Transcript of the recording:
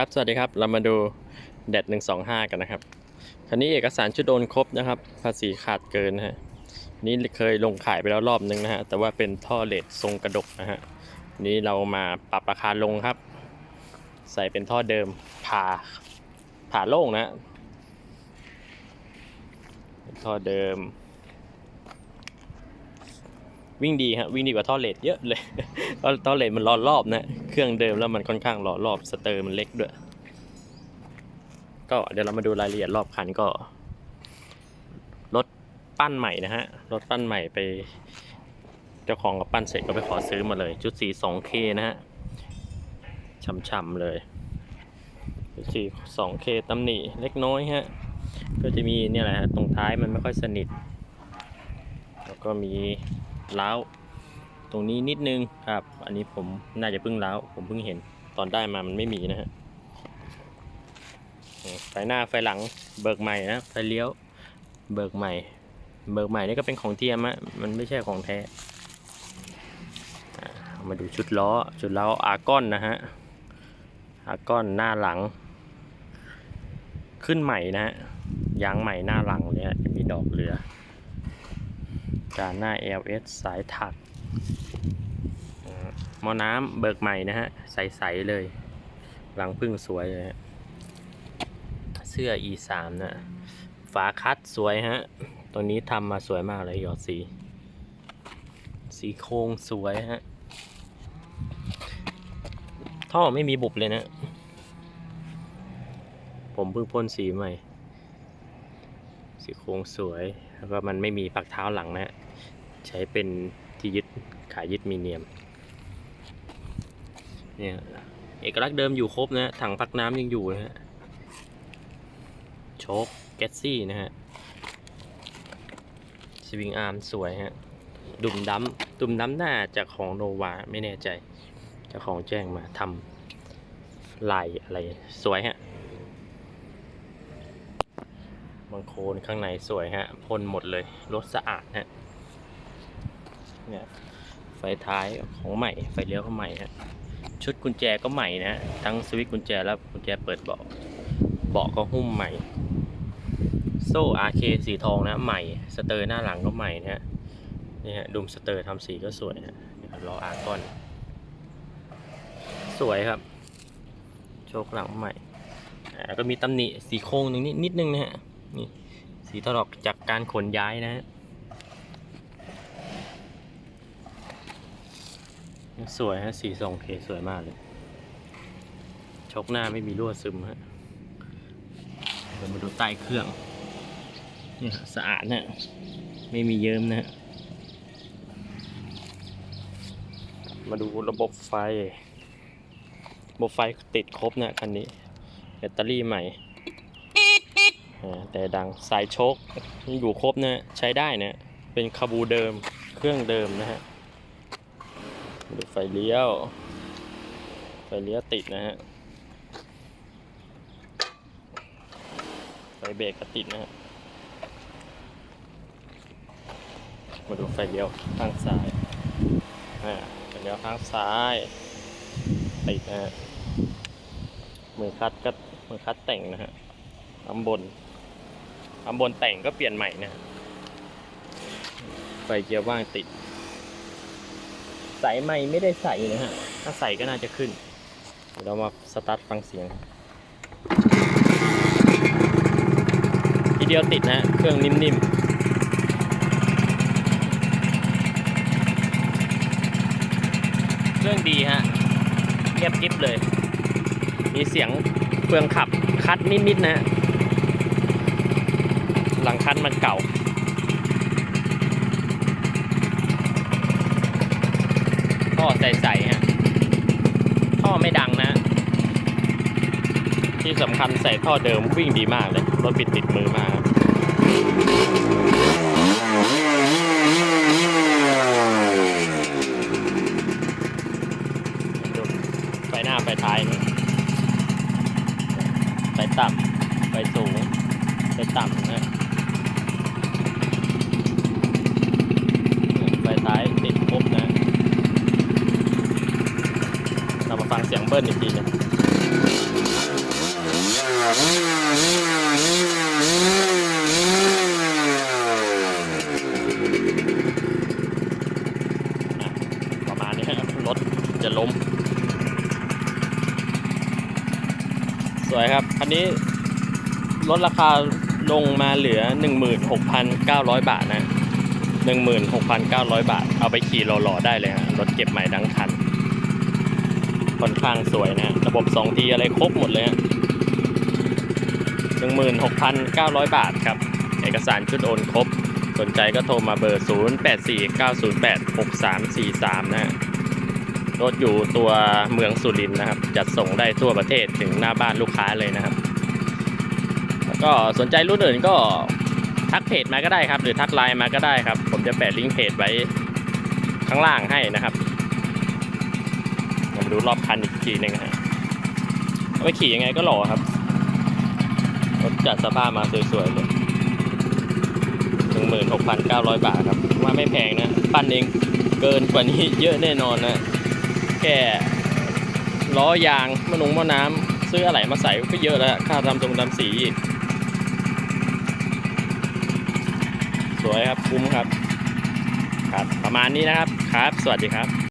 ครับสวัสดีครับ เรามาดูแดด125กันนะครับคันนี้เอกสารชุดโอนครบนะครับ ภาษีขาดเกินนะฮะนี่เคยลงขายไปแล้วรอบนึงนะฮะ แต่ว่าเป็นท่อเลดทรงกระดกนะฮะ นี้เรามาปรับราคาลงครับ ใส่เป็นท่อเดิมผ่าผ่าโล่งนะฮะเป็นท่อเดิม วิ่งดีฮะวิ่งดีกว่าท่อเลดเยอะเลยท่อเลดมันล้อรอบนะ เครื่องเดิมแล้วมันค่อนข้างหล้อรอบสเตอร์มันเล็กด้วย ก็เดี๋ยวเรามาดูรายละเอียดรอบคันก็รถปั้นใหม่นะฮะรถปั้นใหม่ไป เจ้าของกับปั้นเสร็จก็ไปขอซื้อมาเลยชุดสี 2K นะฮะช่ำๆเลยชุดสี 2K ตำหนิเล็กน้อยฮะก็จะมีเนี่ยแหละฮะตรงท้ายมันไม่ค่อยสนิท แล้วก็มีเล้า ตรงนี้นิดนึงครับ อันนี้ผมน่าจะเพิ่งเล้าวผมเพิ่งเห็นตอนได้มามันไม่มีนะฮะไฟหน้าไฟหลังเบิกใหม่นะไฟเลี้ยวเบิกใหม่ เบิกใหม่นี่ก็เป็นของเทียมอะมันไม่ใช่ของแท้มาดูชุดล้อชุดล้ออาร์กอนนะฮะอาร์กอนหน้าหลัง ขึ้นใหม่นะฮะยางใหม่หน้าหลังเนี่ยจะมีดอกเหลือการหน้า LS สายถัก หม้อน้ำเบิกใหม่นะฮะ ใส ๆ เลย หลังพึ่งสวยเลยฮะ เสื้อ E3 นะ ฝาคัดสวยฮะ ตัวนี้ทำมาสวยมากเลยหยอดสี สีโครงสวยฮะ ท่อไม่มีบุบเลยนะ ผมเพิ่งพ่นสีใหม่ สีโครงสวย แล้วก็มันไม่มีปักเท้าหลังนะ ใช้เป็น ที่ยึดขายยึดมีเนียมเนี่ยเอกลักษณ์เดิมอยู่ครบนะถังพักน้ำยังอยู่นะฮะโชคแกสซี่นะฮะสวิงอาร์มสวยฮะดุมดัมดุมดัมหน่าจะของโนวาไม่แน่ใจจ้าของแจ้งมาทำลายอะไรสวยฮะบางโคนข้างในสวยฮะพ่นหมดเลยรถสะอาดฮะ เนี่ยไฟท้ายของใหม่ ไฟเลี้ยวก็ใหม่ฮะชุดกุญแจก็ใหม่นะทั้งสวิตช์กุญแจและกุญแจเปิดเบาะเบาะก็หุ้มใหม่ โซ่ RK สีทองนะใหม่ สเตอร์หน้าหลังก็ใหม่นะฮะนี่ฮะดุมสเตอร์ทำสีก็สวยฮะนี่ครับล้ออาร์กอน สวยครับ โชคหลังใหม่อ่าก็มีตำหนิสีโค้งตรงนี้นิดนึงนะฮะนี่สีถลอกจากการขนย้ายนะฮะ สวยฮะสีทรงเคสวยมากเลย ชกหน้าไม่มีรั่วซึมฮะเดี๋ยวมาดูใต้เครื่องเนี่ยสะอาดนะ ไม่มีเยิ้มนะฮะมาดูระบบไฟ ระบบไฟติดครบนะคันนี้แบตเตอรี่ใหม่ แต่ดังสายโชคอยู่ครบนะ ใช้ได้นะ เป็นคาบูเดิมเครื่องเดิมนะฮะ ดูไฟเลี้ยว ไฟเลี้ยวติดนะฮะ ไฟเบรกก็ติดนะฮะ มาดูไฟเลี้ยวข้างซ้ายอ่าไฟเลี้ยวข้างซ้ายติดนะฮะ มือคัดก็มือคัดแต่งนะฮะอับนอับนแต่งก็เปลี่ยนใหม่นะฮะไฟเกียร์ว่างติด ใส่ใหม่ไม่ได้ใส่นะฮะ ถ้าใส่ก็น่าจะขึ้น เดี๋ยวเรามาสตาร์ทฟังเสียง ทีเดียวติดนะเครื่องนิ่มๆเครื่องดีฮะเงียบกริบเลย มีเสียงเฟืองขับคัดนิดๆนะ หลังคันมันเก่า ท่อใสๆฮะท่อไม่ดังนะ ที่สำคัญใส่ท่อเดิมวิ่งดีมากเลย รถปิดติดมือมากครับดูไฟหน้าไฟท้ายนี่ไฟต่ำไฟสูงไฟต่ำนะไฟท้ายติดครบนะ เรามาฟังเสียงเบิ้ลอีกทีนึงประมาณนี้ครับรถจะล้ม สวยครับอันนี้ลดราคาลงมาเหลือ 16,900 บาทนะ 16,900 บาท เอาไปขี่หล่อๆได้เลยฮะรถเก็บใหม่ทั้งคัน ค่อนข้างสวยนะระบบ 2T อะไรครบหมดเลยฮะ16,900 บาทครับ เอกสารชุดโอนครบ สนใจก็โทรมาเบอร์ 0849086343 นะ รถอยู่ตัวเมืองสุรินทร์นะครับ จัดส่งได้ทั่วประเทศถึงหน้าบ้านลูกค้าเลยนะครับ แล้วก็สนใจรุ่นอื่นก็ทักเพจมาก็ได้ครับ หรือทักไลน์มาก็ได้ครับ ผมจะแปะลิงก์เพจไว้ข้างล่างให้นะครับ มาดูรอบคันอีกทีหนึ่งฮะเอาไปขี่ยังไงก็หล่อครับรถจัดสภาพมาสวยๆเลยหนึ่งหมื่นหกพันเก้าร้อยบาทครับ ว่าไม่แพงนะ ปั้นเองเกินกว่านี้เยอะแน่นอนนะแค่ล้อยางมะนุงมะน้ำซื้ออะไรมาใส่ก็เยอะแล้วค่าทำตรงทำสีอีกสวยครับคุ้มครับ ครับ ประมาณนี้นะครับ ครับ สวัสดีครับ